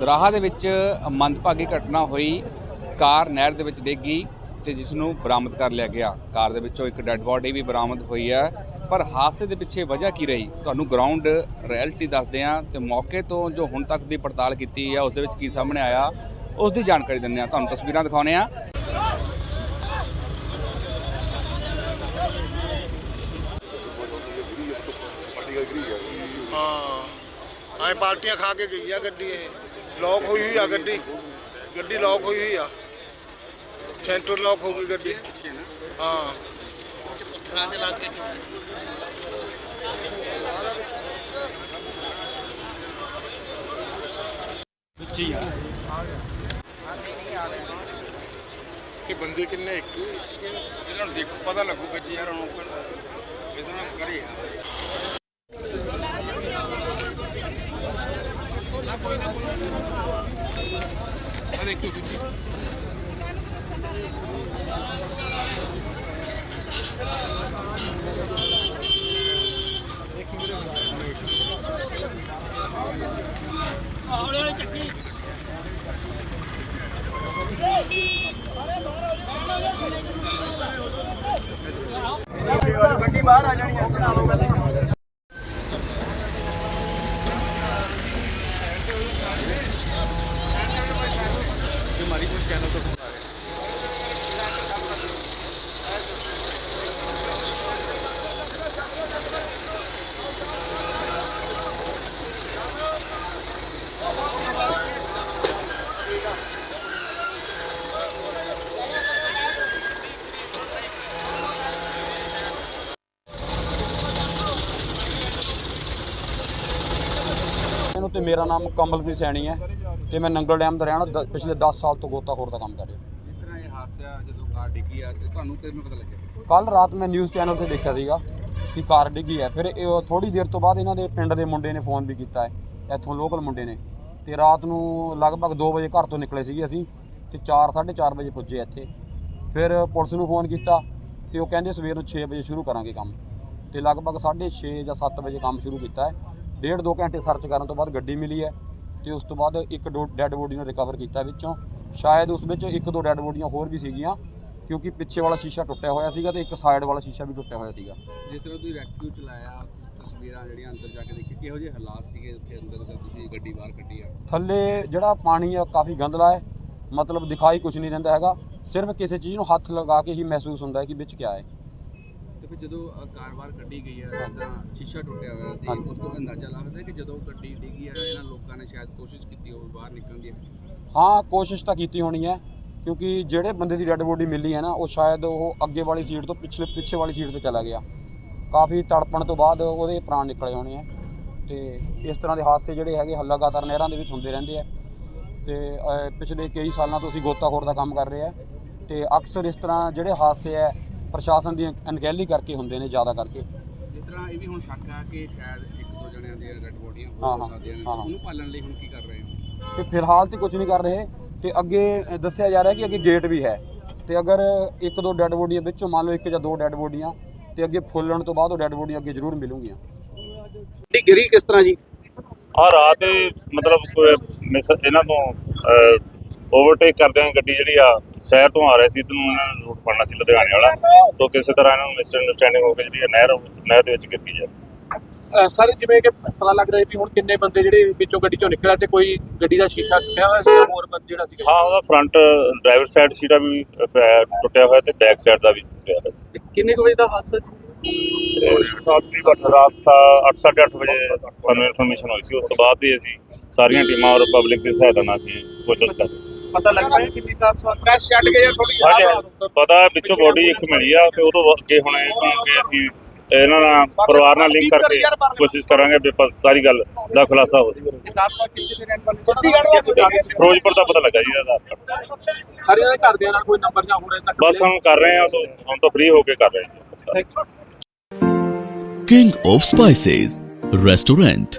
ਦਰਾਹਾ ਦੇ ਵਿੱਚ ਮੰਦਭਾਗੀ ਘਟਨਾ ਹੋਈ। ਕਾਰ ਨਹਿਰ ਦੇ ਵਿੱਚ ਡਿੱਗੀ ਗਈ ਤੇ ਜਿਸ ਨੂੰ ਬਰਾਮਦ ਕਰ ਲਿਆ ਗਿਆ। ਕਾਰ ਦੇ ਵਿੱਚੋਂ ਇੱਕ ਡੈੱਡ ਬੋਡੀ ਵੀ ਬਰਾਮਦ ਹੋਈ ਹੈ। ਪਰ ਹਾਦਸੇ ਦੇ ਪਿੱਛੇ ਵਜ੍ਹਾ ਕੀ ਰਹੀ? ਤੁਹਾਨੂੰ ਗਰਾਊਂਡ ਰਿਐਲਿਟੀ ਦੱਸਦੇ ਹਾਂ ਤੇ ਮੌਕੇ ਤੋਂ ਜੋ ਹੁਣ ਤੱਕ ਦੀ ਪੜਤਾਲ ਕੀਤੀ ਹੈ, ਉਸ ਦੇ ਵਿੱਚ ਕੀ ਸਾਹਮਣੇ ਆਇਆ, ਉਸ ਦੀ ਜਾਣਕਾਰੀ ਦਿੰਦੇ ਹਾਂ। ਤੁਹਾਨੂੰ ਤਸਵੀਰਾਂ ਦਿਖਾਉਂਦੇ ਹਾਂ। ਹਾਂ। ਐ ਪਾਰਟੀਆਂ ਖਾ ਕੇ ਗਈ ਆ ਗੱਡੀ ਇਹ। ਲੋਕ ਹੋਈ ਹੋਈ ਆ ਗੱਡੀ। ਗੱਡੀ ਲੋਕ ਹੋਈ ਹੋਈ ਆ। ਸੈਂਟਰ ਲੋਕ ਹੋ ਗਈ ਗੱਡੀ। ਹਾਂ। ਇਹ ਬੰਦੇ ਕਿੰਨੇ ਇੱਕ? ਇਹਨਾਂ ਨੂੰ ਦੇਖੋ ਪਤਾ ਲੱਗੂ ਬੱਚੇ ਯਾਰ ਹੁਣ ਇਹਦੇ ਨਾਲ ਕਰੀ ਇਹਨੂੰ ਤੇ ਮੇਰਾ ਨਾਮ ਕਮਲਪ੍ਰੀਤ ਸੈਣੀ ਹੈ ਤੇ ਮੈਂ ਨੰਗਲ ਡੈਮ ਦਾ ਰਹਿਣਾ ਪਿਛਲੇ 10 ਸਾਲ ਤੋਂ ਗੋਤਾਖੋਰ ਦਾ ਕੰਮ ਕਰ ਰਿਹਾ। ਜਿਸ ਤਰ੍ਹਾਂ ਇਹ ਹਾਦਸਾ ਜਦੋਂ ਕਾਰ ਡਿੱਗੀ ਆ ਤੇ ਤੁਹਾਨੂੰ ਕਿਵੇਂ ਪਤਾ ਲੱਗਿਆ? ਕੱਲ ਰਾਤ ਮੈਂ ਨਿਊਜ਼ ਚੈਨਲ ਤੇ ਦੇਖਿਆ ਸੀਗਾ ਕਿ ਕਾਰ ਡਿੱਗੀ ਹੈ। ਫਿਰ ਥੋੜੀ ਦੇਰ ਤੋਂ ਬਾਅਦ ਇਹਨਾਂ ਦੇ ਪਿੰਡ ਦੇ ਮੁੰਡੇ ਨੇ ਫੋਨ ਵੀ ਕੀਤਾ ਹੈ। ਇੱਥੋਂ ਲੋਕਲ ਮੁੰਡੇ ਨੇ। ਤੇ ਰਾਤ ਨੂੰ ਲਗਭਗ 2 ਵਜੇ ਘਰ ਤੋਂ ਨਿਕਲੇ ਸੀਗੇ ਅਸੀਂ ਤੇ 4 4:30 ਵਜੇ ਪੁੱਜੇ ਇੱਥੇ। ਫਿਰ ਪੁਲਿਸ ਨੂੰ ਫੋਨ ਕੀਤਾ ਤੇ ਉਹ ਕਹਿੰਦੇ ਸਵੇਰ ਨੂੰ 6 ਵਜੇ ਸ਼ੁਰੂ ਕਰਾਂਗੇ ਕੰਮ। ਤੇ ਲਗਭਗ 6:30 ਜਾਂ 7 ਵਜੇ ਕੰਮ ਸ਼ੁਰੂ ਕੀਤਾ ਹੈ। ਡੇਢ ਦੋ ਘੰਟੇ ਸਰਚ ਕਰਨ ਤੋਂ ਬਾਅਦ ਗੱਡੀ ਮਿਲੀ ਹੈ ਤੇ ਉਸ ਤੋਂ ਬਾਅਦ ਇੱਕ ਦੋ ਡੈੱਡ ਬੋਡੀ ਨੂੰ ਰਿਕਵਰ ਕੀਤਾ ਵਿੱਚੋਂ। ਸ਼ਾਇਦ ਉਸ ਵਿੱਚ ਇੱਕ ਦੋ ਡੈੱਡ ਬੋਡੀਆਂ ਹੋਰ ਵੀ ਸੀਗੀਆਂ ਕਿਉਂਕਿ ਪਿੱਛੇ ਵਾਲਾ ਸ਼ੀਸ਼ਾ ਟੁੱਟਿਆ ਹੋਇਆ ਸੀਗਾ ਤੇ ਇੱਕ ਸਾਈਡ ਵਾਲਾ ਸ਼ੀਸ਼ਾ ਵੀ ਟੁੱਟਿਆ ਹੋਇਆ ਸੀਗਾ। ਜਿਸ ਤਰ੍ਹਾਂ ਤੁਸੀਂ ਰੈਸਕਿਊ ਚਲਾਇਆ ਤਸਵੀਰਾਂ ਜਿਹੜੀਆਂ ਅੰਦਰ ਜਾ ਕੇ ਦੇਖੀ ਕਿਹੋ ਜਿਹੇ ਹਾਲਾਤ ਸੀਗੇ ਉੱਥੇ ਅੰਦਰ ਜਦ ਤੁਸੀਂ ਗੱਡੀ ਬਾਹਰ ਕੱਢੀ ਆ? ਥੱਲੇ ਜਿਹੜਾ ਪਾਣੀ ਆ ਕਾਫੀ ਗੰਦਲਾ ਹੈ ਮਤਲਬ ਦਿਖਾਈ ਕੁਝ ਨਹੀਂ ਦਿੰਦਾ ਹੈਗਾ ਸਿਰਫ ਕਿਸੇ ਚੀਜ਼ ਨੂੰ ਹੱਥ ਲਗਾ ਕੇ ਹੀ ਮਹਿਸੂਸ ਹੁੰਦਾ ਹੈ ਕਿ ਵਿੱਚ ਕਿਆ ਹੈ। ਤੇ ਫਿਰ ਜਦੋਂ ਅ, ਕਾਰ ਬਾਹਰ ਕੱਢੀ ਗਈ ਆ ਤਾਂ ਸ਼ੀਸ਼ਾ ਟੁੱਟਿਆ ਹੋਇਆ ਸੀ ਹਾਂਜੀ। ਉਸ ਤੋਂ ਅੰਦਾਜ਼ਾ ਲੱਗਦਾ ਕਿ ਜਦੋਂ ਗੱਡੀ ਡਿੱਗੀ ਆ ਇਹਨਾਂ ਲੋਕਾਂ ਨੇ ਸ਼ਾਇਦ ਕੋਸ਼ਿਸ਼ ਕੀਤੀ ਹੋਵੇ ਬਾਹਰ ਨਿਕਲਣ ਦੀ। ਹਾਂ ਕੋਸ਼ਿਸ਼ ਤਾਂ ਕੀਤੀ ਹੋਣੀ ਹੈ ਕਿਉਂਕਿ ਜਿਹੜੇ ਬੰਦੇ ਦੀ ਡੈੱਡ ਬੋਡੀ ਮਿਲੀ ਹੈ ਨਾ ਉਹ ਸ਼ਾਇਦ ਉਹ ਅੱਗੇ ਵਾਲੀ ਸੀਟ ਤੋਂ ਪਿਛਲੇ ਪਿੱਛੇ ਵਾਲੀ ਸੀਟ ਤੇ ਚਲਾ ਗਿਆ। ਕਾਫੀ ਤੜਪਣ ਤੋਂ ਬਾਅਦ ਉਹਦੇ ਪ੍ਰਾਣ ਨਿਕਲੇ ਹੋਣੇ ਆ ਤੇ ਇਸ ਤਰ੍ਹਾਂ ਦੇ ਹਾਦਸੇ ਜਿਹੜੇ ਹੈਗੇ ਹ- ਲਗਾਤਾਰ ਨਹਿਰਾਂ ਦੇ ਵਿੱਚ ਹੁੰਦੇ ਰਹਿੰਦੇ ਆ ਤੇ ਅਹ, ਪਿਛਲੇ ਕਈ ਸਾਲਾਂ ਤੋਂ ਅਸੀਂ ਗੋਤਾਖੋਰ ਦਾ ਕੰਮ ਕਰ ਰਹੇ ਆ ਤੇ ਅਕਸਰ ਇਸ ਤਰ੍ਹਾਂ ਜਿਹੜੇ ਹਾਦਸੇ ਆ ਪ੍ਰਸ਼ਾਸਨ ਦੀ ਅਣਗਹਿਲੀ ਕਰਕੇ ਹੁੰਦੇ ਨੇ ਜ਼ਿਆਦਾ ਕਰਕੇ। ਜਿਸ ਤਰ੍ਹਾਂ ਇਹ ਵੀ ਹੁਣ ਸ਼ੱਕ ਆ ਕਿ ਸ਼ਾਇਦ ਇੱਕ ਦੋ ਜਣਿਆਂ ਦੀਆਂ ਡੈਡ ਬੋਡੀਆਂ ਹਾਂ, ਹੋ ਹਾਂ, ਸਕਦੀਆਂ ਨੇ। ਹਾਂ, ਹਾਂ। ਉਹਨੂੰ ਪਾਲਣ ਲਈ ਹੁਣ ਕੀ ਕਰ ਰਹੇ ਹੋ? ਤੇ ਫਿਲਹਾਲ ਤੇ ਕੁਝ ਨਹੀਂ ਕਰ ਰਹੇ ਤੇ ਅੱਗੇ ਦੱਸਿਆ ਜਾ ਰਿਹਾ ਕਿ ਅੱਗੇ ਗੇਟ ਵੀ ਹੈ। ਤੇ ਅਗਰ ਇੱਕ ਦੋ ਡੈੱਡ ਬੋਡੀਆਂ ਵਿੱਚੋਂ ਮੰਨ ਲਓ ਇੱਕ ਜਾਂ ਦੋ ਡੈੱਡ ਬੋਡੀਆਂ ਤੇ ਅੱਗੇ ਫੁੱਲਣ ਤੋਂ ਬਾਅਦ ਉਹ ਡੈੱਡ ਬੋਡੀਆਂ ਅੱਗੇ ਜ਼ਰੂਰ ਮਿਲੂਗੀਆਂ। ਗਿਰੀ ਕਿਸ ਤਰ੍ਹਾਂ ਜੀ? ਆ ਰਾਤ ਮਤਲਬ ਇਹਨਾਂ ਤੋਂ ਓਵਰਟੇਕ ਕਰਦੇ ਆ ਗੱਡੀ ਜਿਹੜੀ ਆ ਸ਼ਹਿਰ ਤੋਂ ਆ ਰਹੀ ਸੀ ਇਧਰ ਨੂੰ ਇਹਨਾਂ ਨੇ ਰੂਟ ਪੜਨਾ ਸੀ ਲੁਧਿਆਣੇ ਵਾਲਾ। ਤੋਂ ਕਿਸੇ ਤਰ੍ਹਾਂ ਇਹਨਾਂ ਨੂੰ ਮਿਸ ਅੰਡਰਸਟੈਂਡਿੰਗ ਹੋ ਕੇ ਜਿਹੜੀ ਇਹ ਨਹਿਰ ਨਹਿਰ ਦੇ ਵਿੱਚ ਗਿਰ ਗਈ ਹੈ। ਸਰ ਜਿਵੇਂ ਕਿ ਪਤਾ ਲੱਗ ਰਿਹਾ ਵੀ ਹੁਣ ਕਿੰਨੇ ਬੰਦੇ ਜਿਹੜੇ ਵਿੱਚੋਂ ਗੱਡੀ ਚੋਂ ਨਿਕਲਿਆ ਤੇ ਕੋਈ ਗੱਡੀ ਦਾ ਸ਼ੀਸ਼ਾ ਟੁੱਟਿਆ ਹੋਇਆ ਸੀ ਜਾਂ ਹੋਰ ਬੰਦ ਜਿਹੜਾ ਸੀਗਾ? ਹਾਂ ਉਹਦਾ ਫਰੰਟ ਡਰਾਈਵਰ ਸਾਈਡ ਸੀਟਾ ਵੀ ਟੁੱਟਿਆ ਹੋਇਆ ਤੇ ਬੈਕ ਸਾਈਡ ਦਾ ਵੀ ਟੁੱਟਿਆ ਹੋਇਆ ਸੀ। ਕਿੰਨੇ ਕੁ ਵਜੇ ਦਾ ਹਾਦਸਾ ਰਾਤ 8:30 ਵਜੇ ਸਾਨੂੰ ਇਨਫੋਰਮੇਸ਼ਨ ਹੋਈ ਸੀ। ਉਸ ਤੋਂ ਬਾਅਦ ਹੀ ਅਸੀਂ ਸਾਰੀਆਂ ਟੀਮਾਂ ਔਰ ਪਬਲਿਕ ਦੀ ਸਹਾਇਤਾ ਨਾਲ ਅਸੀਂ ਕੋਸ਼ਿਸ਼ ਕਰ ਰਹੇ ਪਤਾ ਲੱਗਦਾ ਹੈ ਕਿ ਮੀਤਾ ਪ੍ਰੈਸ ਛੱਡ ਗਏ ਆ ਥੋੜੀ ਹਾਂਜੀ ਪਤਾ ਵਿੱਚੋਂ ਬੋਡੀ ਇੱਕ ਮਿਲੀ ਆ ਤੇ ਉਦੋਂ ਅੱਗੇ ਹੁਣ ਕਿ ਅਸੀਂ ਇਹਨਾਂ ਨਾਲ ਪਰਿਵਾਰ ਨਾਲ ਲਿੰਕ ਕਰਕੇ ਕੋਸ਼ਿਸ਼ ਕਰਾਂਗੇ ਵੀ ਸਾਰੀ ਗੱਲ ਦਾ ਖੁਲਾਸਾ ਹੋ ਸਕੇ। ਦਾ ਪਤਾ ਲੱਗਾ ਜੀ ਬਸ ਹਮ ਕਰ ਰਹੇ ਹਾਂ ਤੋਂ ਹੁਣ ਤਾਂ ਫ੍ਰੀ ਹੋ ਕੇ ਕਰ ਰਹੇ ਹਾਂ king of spices restaurant